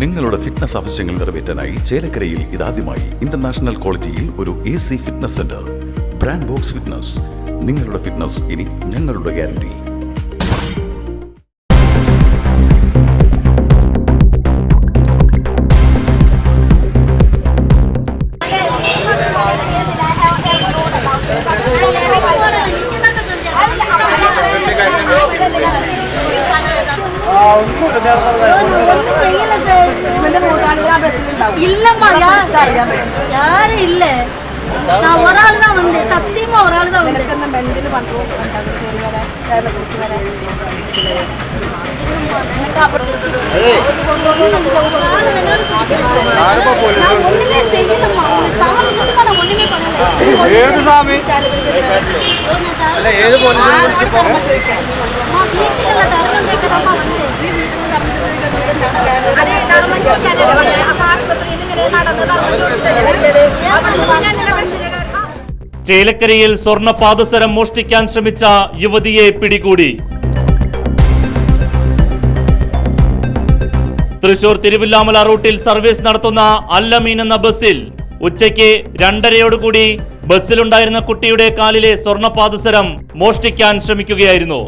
നിങ്ങളുടെ ഫിറ്റ്നസ് ആവശ്യങ്ങൾ നിറവേറ്റാനായി ചേലക്കരയിൽ ഇതാദ്യമായി ഇന്റർനാഷണൽ ക്വാളിറ്റിയിൽ ഒരു A C fitness centre brand box fitness നിങ്ങളുടെ ഫിറ്റ്നസ് ഇനി ഞങ്ങളുടെ ഗ്യാരണ്ടി இல்லம்மா யார்? யாரும் இல்ல? நான் ஒரு ஆள் தான் வந்தேன். சத்தியமா ஒரு ஆள் தான் வந்தேன். அந்த மெண்டில் ஏது போலீஸ் ചേലക്കരയിൽ സ്വർണ പാദസരം മോഷ്ടിക്കാൻ ശ്രമിച്ച യുവതിയെ പിടികൂടി. തൃശൂർ തിരുവില്ലാമല റൂട്ടിൽ സർവീസ് നടത്തുന്ന അല്ലമീൻ എന്ന ബസ്സിൽ ഉച്ചയ്ക്ക് രണ്ടരയോടുകൂടി ബസ്സിലുണ്ടായിരുന്ന കുട്ടിയുടെ കാലിലെ സ്വർണ പാദസരം മോഷ്ടിക്കാൻ ശ്രമിക്കുകയായിരുന്നു.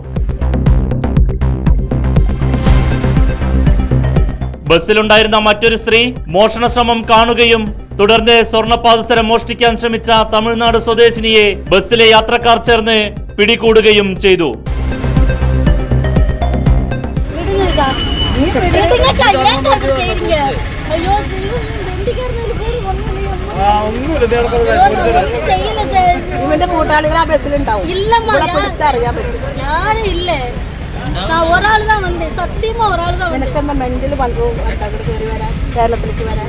ബസ്സിലുണ്ടായിരുന്ന മറ്റൊരു സ്ത്രീ മോഷണ ശ്രമം കാണുകയും തുടർന്ന് സ്വർണപാദസരം മോഷ്ടിക്കാൻ ശ്രമിച്ച തമിഴ്നാട് സ്വദേശിനിയെ ബസ്സിലെ യാത്രക്കാർ ചേർന്ന് പിടികൂടുകയും ചെയ്തു. ഇവന്റെ കൂട്ടാളികൾ ആ ബസ്സിലുണ്ടാവും. ഇല്ല ഇവിടെ யார் പിടിച്ചറിയാൻ പറ്റും யாரும் இல்ல நான் ஒரு ஆள் தான் வந்தேன் சத்தியமா ஒரு ஆள் தான் வந்தேன் നിനക്കെന്താ മെന്റൽ കൺട്രോൾ അങ്ങോട്ട് കയറി വരാൻ കേരളത്തിലേക്ക് വരാൻ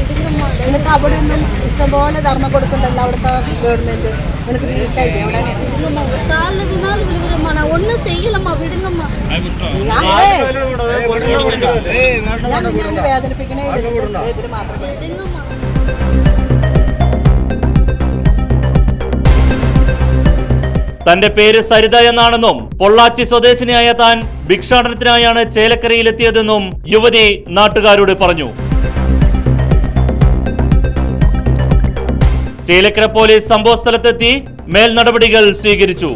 விடுங்கம்மா നിനക്ക് അവിടെ ഒന്നും ഇഷ്ടംപോലെ ധർമ്മം കൊടുക്കണ്ടല്ലോ അവിടുത്തെ ഗവൺമെന്റ് നിനക്ക് വീട്ടായില്ലേ അവിടെ விடுங்கம்மா ஒரு காலில் வினாலும் விழுவுறம்மா நான் ஒன்றும் செய்யலம்மா விடுங்கம்மா ഞാൻ ആശുപത്രിയിൽ വിടാതെ പോലീസിനെ വിളിക്കുന്നത്. ഏയ് ഇങ്ങോട്ട് ഞാൻ നിന്നെ വേദനിപ്പിക്കണേ ഇല്ല. ഇതിന്റെ ഇതിന് മാത്രം விடுங்கம்மா തന്റെ പേര് സരിത എന്നാണെന്നും പൊള്ളാച്ചി സ്വദേശിനിയായ താൻ ഭിക്ഷാടനത്തിനായാണ് ചേലക്കരയിലെത്തിയതെന്നും യുവതി നാട്ടുകാരോട് പറഞ്ഞു. ചേലക്കര പോലീസ് സംഭവസ്ഥലത്തെത്തി മേൽ നടപടികൾ സ്വീകരിച്ചു.